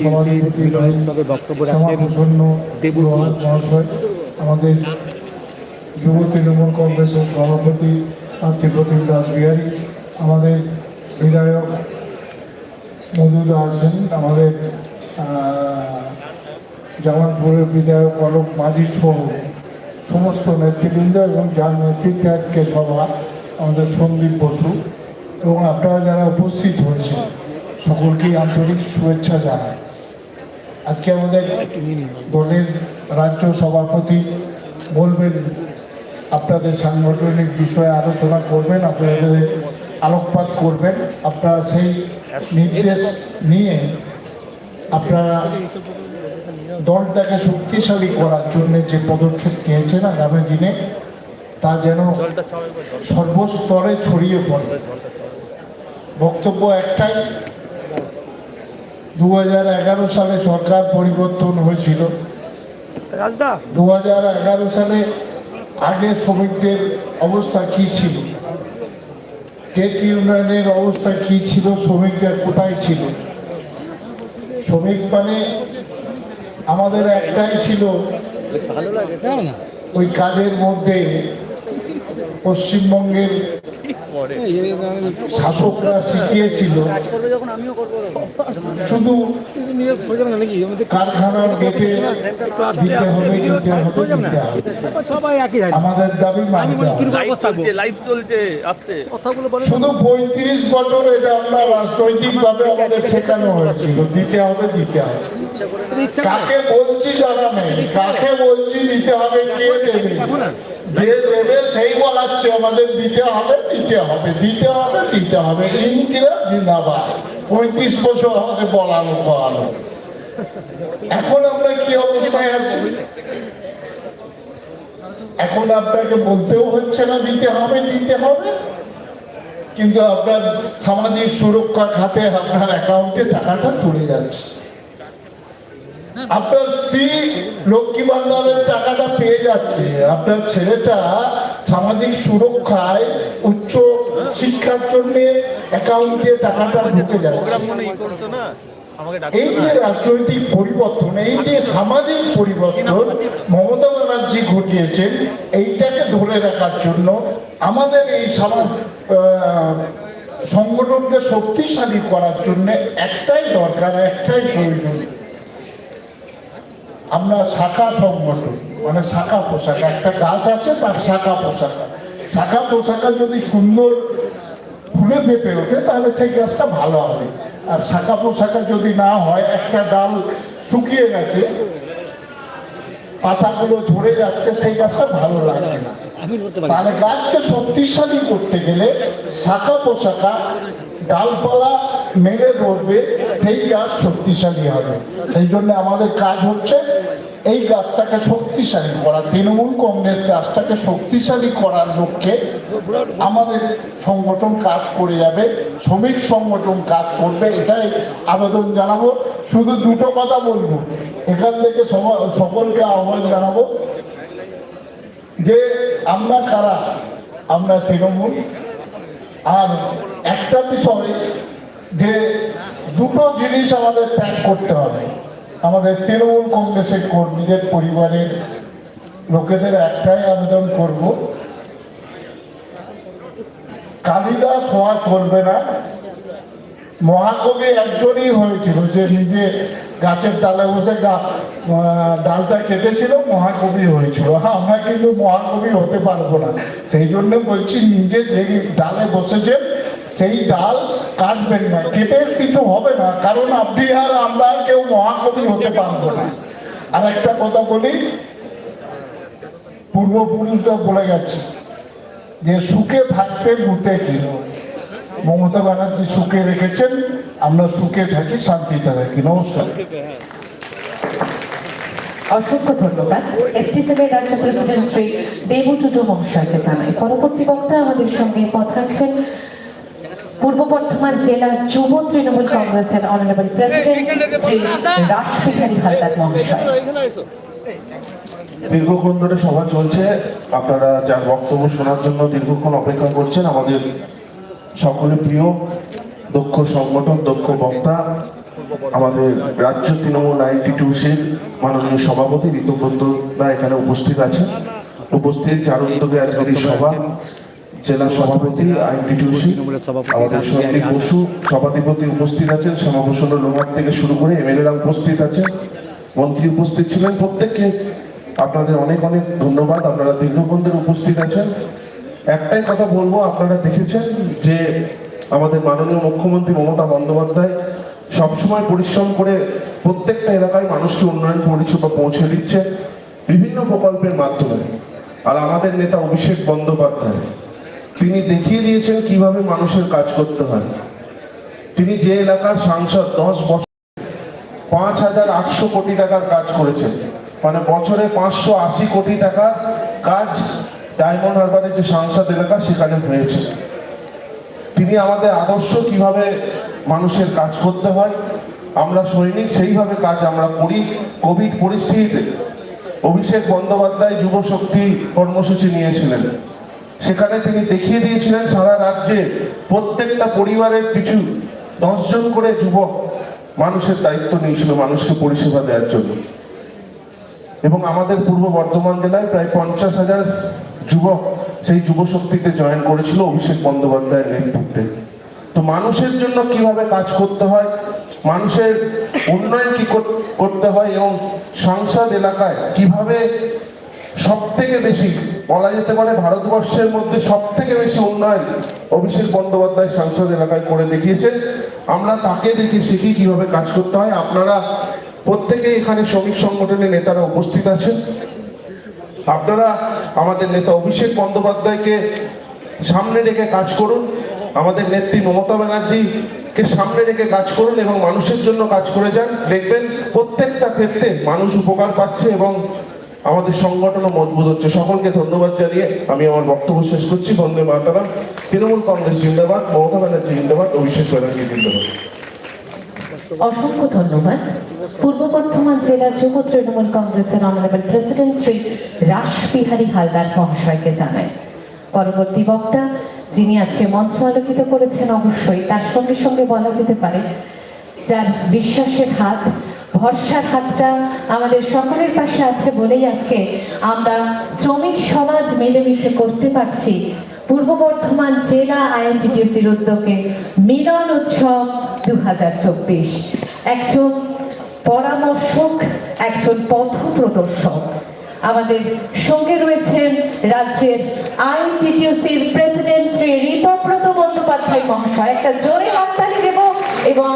সভাধিপতি মিলন উৎসবে বক্তব্য রাখছেন দেবুতু। আমাদের যুব তৃণমূল কংগ্রেসের সভাপতি পার্থিপ্রতিম দাস বিহারী আমাদের বিধায়ক মধুদা আছেন আমাদের আহ, জামালপুরের বিধায়ক অলোক মাঝি সহ সমস্ত নেতৃবৃন্দ এবং যার নেতৃত্বে আজকে সভা আমাদের সন্দীপ বসু এবং আপনারা যারা উপস্থিত হয়েছেন সকলকেই আন্তরিক শুভেচ্ছা জানাই। আজকে আমাদের দলের রাজ্য সভাপতি বলবেন, আপনাদের সাংগঠনিক বিষয়ে আলোচনা করবেন, আপনাদের আলোকপাত করবেন। আপনারা সেই নির্দেশ নিয়ে আপনারা দলটাকে শক্তিশালী করার জন্য যে পদক্ষেপ নিয়েছেন আগামী দিনে, তা যেন সর্বস্তরে ছড়িয়ে পড়ে। বক্তব্য একটাই দু হাজার এগারো সালে সরকার পরিবর্তন হয়েছিল। দু হাজার এগারো সালে আগে শ্রমিকদের অবস্থা কি ছিল? ট্রেড ইউনিয়নের অবস্থা কি ছিল? শ্রমিকরা কোথায় ছিল? শ্রমিক মানে আমাদের একটাই ছিল ওই কাজের মধ্যে পশ্চিমবঙ্গের শাসকরা শিখিয়েছিল। কাজ করবে যখন আমিও করব শুধু কারখানার গেটে দিতে হবে দিতে হবে সবাই একই আমাদের দাবি লাইভ চলছে আসতে। কথাগুলো বলে শুধু পঁয়ত্রিশ বছর এটা আমরা রাজনৈতিক ভাবে আমাদের শেখানো হয়েছিল। দিতে হবে। দিতে হবে কাকে বলছি জানা নেই। কাকে বলছি দিতে হবে কে দেবে? যে দেবে সেই বলাচ্ছে আমাদের দিতে হবে দিতে হবে দিতে হবে দিতে হবে। ইনকিরা জিন্দাবাদ। পঁয়ত্রিশ বছর আমাদের বলানো বলানো এখন আমরা কি অবস্থায় আছি? এখন আপনাকে বলতেও হচ্ছে না, দিতে হবে দিতে হবে। কিন্তু আপনার সামাজিক সুরক্ষা খাতে আপনার অ্যাকাউন্টে টাকাটা চলে যাচ্ছে। আপনার স্ত্রী লক্ষ্মী ভান্ডারের টাকাটা পেয়ে যাচ্ছে। আপনার ছেলেটা সামাজিক সুরক্ষায় উচ্চ শিক্ষার জন্য অ্যাকাউন্টে টাকাটা ঢুকে যাচ্ছে। এই যে রাজনৈতিক পরিবর্তন, এই যে সামাজিক পরিবর্তন মমতা ব্যানার্জি ঘটিয়েছেন, এইটাকে ধরে রাখার জন্য আমাদের এই সমাজ সংগঠনকে শক্তিশালী করার জন্য একটাই দরকার, একটাই প্রয়োজন। আমরা শাখা সংগঠন মানে শাখা পোশাক একটা গাছ আছে তার শাখা পোশাক। শাখা পোশাকা যদি সুন্দর ফুলে পেঁপে ওঠে তাহলে সেই গাছটা ভালো হবে। আর শাখা পোশাকা যদি না হয় একটা ডাল শুকিয়ে গেছে পাতাগুলো ঝরে যাচ্ছে সেই গাছটা ভালো লাগবে না। তাহলে গাছকে শক্তিশালী করতে গেলে শাখা পোশাকা ডালপালা মেলে ধরবে, সেই গাছ শক্তিশালী হবে। সেই জন্য আমাদের কাজ হচ্ছে এই গাছটাকে শক্তিশালী করা। তৃণমূল কংগ্রেস গাছটাকে শক্তিশালী করার লক্ষ্যে আমাদের সংগঠন কাজ করে যাবে, শ্রমিক সংগঠন কাজ করবে, এটাই আবেদন জানাব। শুধু দুটো কথা বলব। এখান থেকে সকলকে আহ্বান জানাব যে আমরা কারা? আমরা তৃণমূল। আর একটা বিষয় যে দুটো জিনিস আমাদের ত্যাগ করতে হবে। আমাদের তৃণমূল কংগ্রেসের কর্মীদের, পরিবারের লোকেদের একটাই আবেদন করব। কালিদাস হওয়া চলবে না। মহাকবি একজনই হয়েছিল যে নিজে গাছের ডালে বসে ডালটা কেটেছিল, মহাকবি হয়েছিল। হ্যাঁ আমরা কিন্তু মহাকবি হতে পারব না। সেই জন্য বলছি, নিজে যে ডালে বসেছেন সেই ডাল কাটবেন না। কেটে কিছু হবে না, কারণ আপনি আর আমরা কেউ মহাকবি হতে পারব না। আর একটা কথা বলি পূর্বপুরুষরা বলে গেছে যে, সুখে থাকতে মুতে কিন মমতা ব্যানার্জি সুখে রেখেছেন, আমরা সুখে থাকি, শান্তিতে থাকি। নমস্কার। অসংখ্য ধন্যবাদ। এসটিসিএল রাজ্য প্রেসিডেন্ট শ্রী দেবু টুটু মহাশয়কে জানাই। পরবর্তী বক্তা আমাদের সঙ্গে কথা পূর্ব বর্ধমান জেলা যুব তৃণমূল কংগ্রেসের অনারেবল প্রেসিডেন্ট শ্রী রাসবিহারী হালদার মহাশয়। দীর্ঘক্ষণ ধরে সভা চলছে। আপনারা যার বক্তব্য শোনার জন্য দীর্ঘক্ষণ অপেক্ষা করছেন, আমাদের সকলে প্রিয়, দক্ষ সংগঠন দক্ষ বক্তা, আমাদের রাজ্য তৃণমূল আইনটিটিউসির মাননীয় সভাপতি ঋতুব্রত দা এখানে উপস্থিত আছেন। উপস্থিত যার উদ্যোগে আজকের সভা। জেলা সভাপতি আইনটিটিউসি আমাদের সন্দীপ বসু সভাধিপতি উপস্থিত আছেন শ্যামাভূষণ লোহার থেকে শুরু করে এমএলএরা উপস্থিত আছেন মন্ত্রী উপস্থিত ছিলেন। প্রত্যেককে আপনাদের অনেক অনেক ধন্যবাদ আপনারা দীর্ঘক্ষণ উপস্থিত আছেন। একটাই কথা বলব আপনারা দেখেছেন যে আমাদের মাননীয় মুখ্যমন্ত্রী মমতা বন্দ্যোপাধ্যায় সবসময় পরিশ্রম করে প্রত্যেকটা এলাকায় মানুষকে উন্নয়ন পরিষেবা পৌঁছে দিচ্ছে বিভিন্ন প্রকল্পের মাধ্যমে। আর আমাদের নেতা অভিষেক বন্দ্যোপাধ্যায় তিনি দেখিয়ে দিয়েছেন কীভাবে মানুষের কাজ করতে হয়। তিনি যে এলাকার সাংসদ দশ বছর পাঁচ হাজার আটশো কোটি টাকার কাজ করেছেন। মানে বছরে পাঁচশো আশি কোটি টাকার কাজ ডায়মন্ড হারবারের যে সাংসদ এলাকা সেখানে হয়েছে। তিনি আমাদের আদর্শ কীভাবে মানুষের কাজ করতে হয়। আমরা সৈনিক, সেইভাবে কাজ আমরা করি। কোভিড পরিস্থিতিতে অভিষেক বন্দ্যোপাধ্যায় যুব শক্তি কর্মসূচি নিয়েছিলেন। সেখানে তিনি দেখিয়ে দিয়েছিলেন সারা রাজ্যে প্রত্যেকটা পরিবারের পিছু দশজন করে যুবক মানুষের দায়িত্ব নিয়েছিল মানুষকে পরিষেবা দেওয়ার জন্য। এবং আমাদের পূর্ব বর্ধমান জেলায় প্রায় পঞ্চাশ হাজার যুবক সেই যুব শক্তিতে জয়েন করেছিল অভিষেক বন্দ্যোপাধ্যায়ের নেতৃত্বে। তো মানুষের জন্য কীভাবে কাজ করতে হয়, মানুষের উন্নয়ন কি কর- করতে হয় এবং সংসদ এলাকায় কীভাবে সব থেকে বেশি বলা যেতে পারে ভারতবর্ষের মধ্যে সব থেকে বেশি উন্নয়ন অভিষেক বন্দ্যোপাধ্যায় সাংসদ এলাকায় করে দেখিয়েছেন। আমরা তাকে দেখে শিখি কীভাবে কাজ করতে হয়। আপনারা প্রত্যেকে এখানে শ্রমিক সংগঠনের নেতারা উপস্থিত আছেন। আপনারা আমাদের নেতা অভিষেক বন্দ্যোপাধ্যায়কে সামনে রেখে কাজ করুন। আমাদের নেত্রী মমতা ব্যানার্জিকে সামনে রেখে কাজ করুন এবং মানুষের জন্য কাজ করে যান। দেখবেন প্রত্যেকটা ক্ষেত্রে মানুষ উপকার পাচ্ছে এবং আমাদের সংগঠনও মজবুত হচ্ছে। সকলকে ধন্যবাদ জানিয়ে আমি আমার বক্তব্য শেষ করছি। বন্দে মাতারাম। তৃণমূল কংগ্রেস জিন্দাবাদ, মমতা ব্যানার্জি জিন্দাবাদ, অভিষেক ব্যানার্জি জিন্দাবাদ। অসংখ্য ধন্যবাদ। পূর্ব বর্ধমান জেলা যুব তৃণমূল কংগ্রেসের অনারেবল প্রেসিডেন্ট শ্রী রাসবিহারী হালদার মহাশয়কে জানাই। পরবর্তী বক্তা, যিনি আজকে মঞ্চ আলোকিত করেছেন, অবশ্যই তার সঙ্গে সঙ্গে বলা যেতে পারে, যার বিশ্বাসের হাত ভরসার হাতটা আমাদের সকলের পাশে আছে বলেই আজকে আমরা শ্রমিক সমাজ মিলেমিশে করতে পারছি। পূর্ব বর্ধমান জেলা আইএনটিটিউসির উদ্যোগে মিলন উৎসব দু একজন পরামর্শক, একজন পথ প্রদর্শক আমাদের সঙ্গে রয়েছেন রাজ্যের আইনটিটিউসির প্রেসিডেন্ট শ্রী ঋতব্রত বন্দ্যোপাধ্যায় মহাশয়। একটা জোরে হাততালি দেব এবং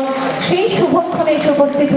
সেই শুভক্ষণে উপস্থিত